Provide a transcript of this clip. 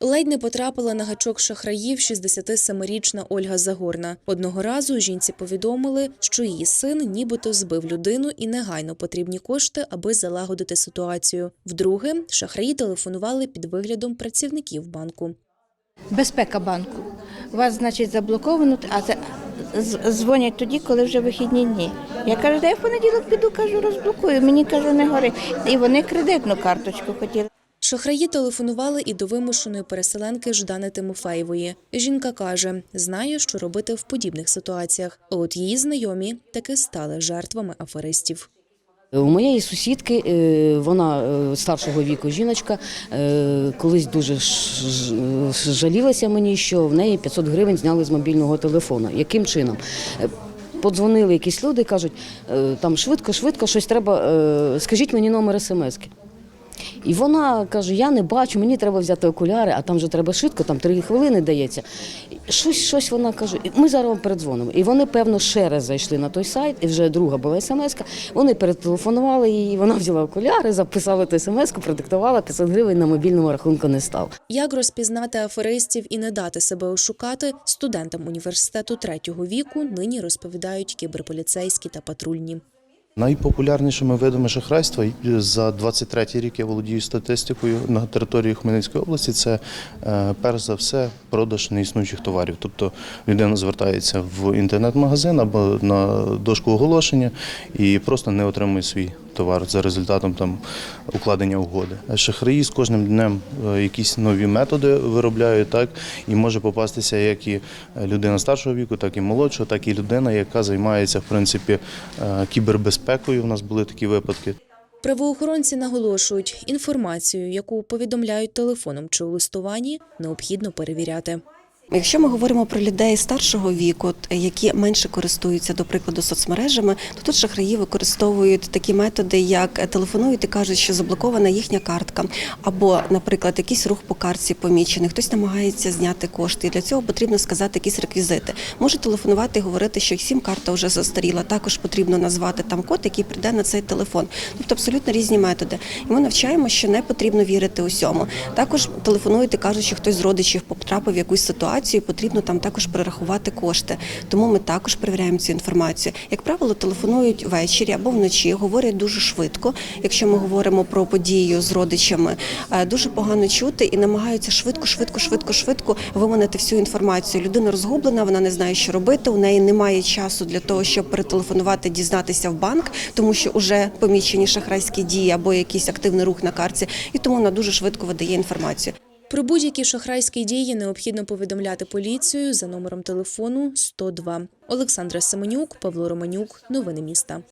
Ледь не потрапила на гачок шахраїв 67-річна Ольга Загорна. Одного разу жінці повідомили, що її син нібито збив людину і негайно потрібні кошти, аби залагодити ситуацію. Вдруге, шахраї телефонували під виглядом працівників банку. Безпека банку. Вас, значить, заблоковано, а це дзвонять тоді, коли вже вихідні дні. Я кажу, де я в понеділок піду, кажу, розблокую. Мені кажу, не гори. І вони кредитну карточку хотіли. Шахраї телефонували і до вимушеної переселенки Ждани Тимофеєвої. Жінка каже, знає, що робити в подібних ситуаціях. От її знайомі таки стали жертвами аферистів. У моєї сусідки, е, вона е, старшого віку жіночка, е, колись дуже жалілася мені, що в неї 500 гривень зняли з мобільного телефону. Яким чином? Подзвонили якісь люди, кажуть, там швидко, швидко, щось треба, скажіть мені номер смски. І вона каже: Я не бачу, мені треба взяти окуляри, а там же треба швидко, там три хвилини дається. Щось, щось вона каже, ми зараз вам передзвонимо. І вони, певно, ще раз зайшли на той сайт, і вже друга була смс-ка. Вони перетелефонували її, вона взяла окуляри, записала ту смс-ку, продиктувала 500 гривень на мобільному рахунку не став. Як розпізнати аферистів і не дати себе ошукати, студентам університету третього віку нині розповідають кіберполіцейські та патрульні. Найпопулярнішими видами шахрайства за 23 рік я володію статистикою на території Хмельницької області. Це е, перш за все продаж неіснуючих товарів. Тобто людина звертається в інтернет-магазин або на дошку оголошення і просто не отримує свій товар за результатом там укладення угоди. Шахраї з кожним днем е, якісь нові методи виробляють, так і може попастися як і людина старшого віку, так і молодшого, так і людина, яка займається в принципі е, кібербезпекою. У нас були такі випадки. Правоохоронці наголошують, інформацію, яку повідомляють телефоном чи у листуванні, необхідно перевіряти. Якщо ми говоримо про людей старшого віку, які менше користуються, до прикладу, соцмережами, то тут шахраї використовують такі методи, як е, телефонують і кажуть, що заблокована їхня картка, або, наприклад, якийсь рух по картці помічений, хтось намагається зняти кошти. І для цього потрібно сказати якісь реквізити. Може телефонувати і говорити, що сім карта вже застаріла. Також потрібно назвати там код, який прийде на цей телефон. Тобто абсолютно різні методи. І ми навчаємо, що не потрібно вірити усьому. Також телефонують і кажуть, що хтось з родичів потрапив в якусь ситуацію, і потрібно там також перерахувати кошти. Тому ми також перевіряємо цю інформацію. Як правило, телефонують ввечері або вночі, говорять дуже швидко. Якщо ми говоримо про подію з родичами, е, дуже погано чути і намагаються швидко, швидко, швидко, швидко виманити всю інформацію. Людина розгублена, вона не знає, що робити. У неї немає часу для того, щоб перетелефонувати, дізнатися в банк, тому що вже помічені шахрайські дії або якийсь активний рух на карті, і тому вона дуже швидко видає інформацію. Про будь-які шахрайські дії необхідно повідомляти поліцію за номером телефону 102. Олександра Семенюк, Павло Романюк. Новини міста.